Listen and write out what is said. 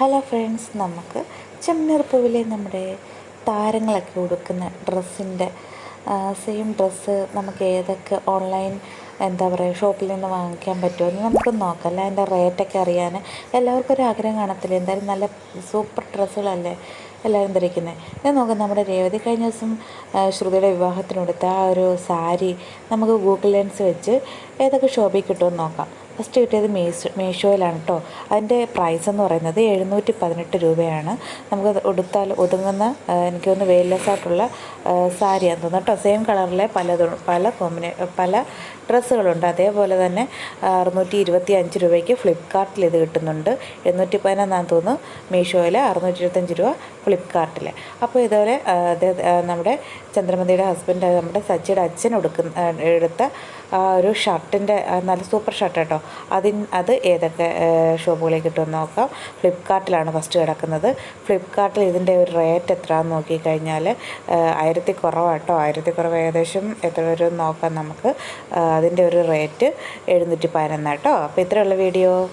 Hello friends നമുക്ക് ചെമ്മീർപ്പൂവിലെ നമ്മുടെ താരങ്ങളൊക്കെ ഉടുക്കുന്ന ഡ്രസ്സിന്റെ സെയിം ഡ്രസ്സ് നമുക്ക് ഏതൊക്കെ ഓൺലൈൻ എന്താ പറയുക ഷോപ്പിൽ നിന്ന് വാങ്ങിക്കാൻ പറ്റുമെന്ന് നമുക്ക് നോക്കാം. അല്ല അതിന്റെ റേറ്റൊക്കെ അറിയാൻ എല്ലാവർക്കും ഒരു ആഗ്രഹം കാണത്തില്ല? എന്തായാലും നല്ല സൂപ്പർ ഡ്രസ്സുകളല്ലേ എല്ലാവരും ധരിക്കുന്നത് ഞാൻ നോക്കാം നമ്മുടെ രേവതി കഴിഞ്ഞ ദിവസം ശ്രുതിയുടെ വിവാഹത്തിനെടുത്ത ആ ഒരു സാരി നമുക്ക് ഗൂഗിൾ ലെൻസ് വെച്ച് ഏതൊക്കെ ഷോപ്പിൽ കിട്ടുമെന്ന് നോക്കാം. ഫസ്റ്റ് കിട്ടിയത് മീഷോ മീഷോയിലാണ് കേട്ടോ അതിന്റെ പ്രൈസ് എന്ന് പറയുന്നത് എഴുന്നൂറ്റി പതിനെട്ട് രൂപയാണ്. നമുക്ക് ഉടുത്താൽ ഒതുങ്ങുന്ന എനിക്ക് തോന്നുന്നു വെയിൽലെസ് ആയിട്ടുള്ള സാരിയാണ് തോന്നുന്നു കേട്ടോ സെയിം കളറിലെ പല പല കോമ്പിനേ പല ഡ്രസ്സുകളുണ്ട്. അതേപോലെ തന്നെ അറുന്നൂറ്റി ഇരുപത്തി അഞ്ച് രൂപയ്ക്ക് ഫ്ലിപ്പ്കാർട്ടിൽ ഇത് കിട്ടുന്നുണ്ട്. എഴുന്നൂറ്റി പതിനൊന്നാന്ന് തോന്നുന്നു മീഷോയിൽ അറുന്നൂറ്റി ഇരുപത്തഞ്ച് രൂപ ഫ്ലിപ്പ്കാർട്ടിൽ അപ്പോൾ ഇതുപോലെ നമ്മുടെ ചന്ദ്രമതിയുടെ ഹസ്ബൻഡ് നമ്മുടെ സച്ചിയുടെ അച്ഛൻ എടുക്കുന്ന എടുത്ത ആ ഒരു ഷർട്ടിന്റെ നല്ല സൂപ്പർ ഷർട്ട് കേട്ടോ. അതിന് അത് ഏതൊക്കെ ഷോപ്പുകളിൽ കിട്ടുമെന്ന് നോക്കാം. ഫ്ലിപ്പ്കാർട്ടിലാണ് ഫസ്റ്റ് കിടക്കുന്നത്. ഫ്ലിപ്പ്കാർട്ടിൽ ഇതിന്റെ ഒരു റേറ്റ് എത്രയാണെന്ന് നോക്കിക്കഴിഞ്ഞാൽ ആയിരത്തി കുറവാട്ടോ ആയിരത്തി കുറവ് ഏകദേശം എത്ര വരും നോക്കാം നമുക്ക്. അതിന്റെ ഒരു റേറ്റ് എഴുന്നൂറ്റി പതിനൊന്ന് കേട്ടോ. അപ്പോൾ ഇത്രയുള്ള വീഡിയോ.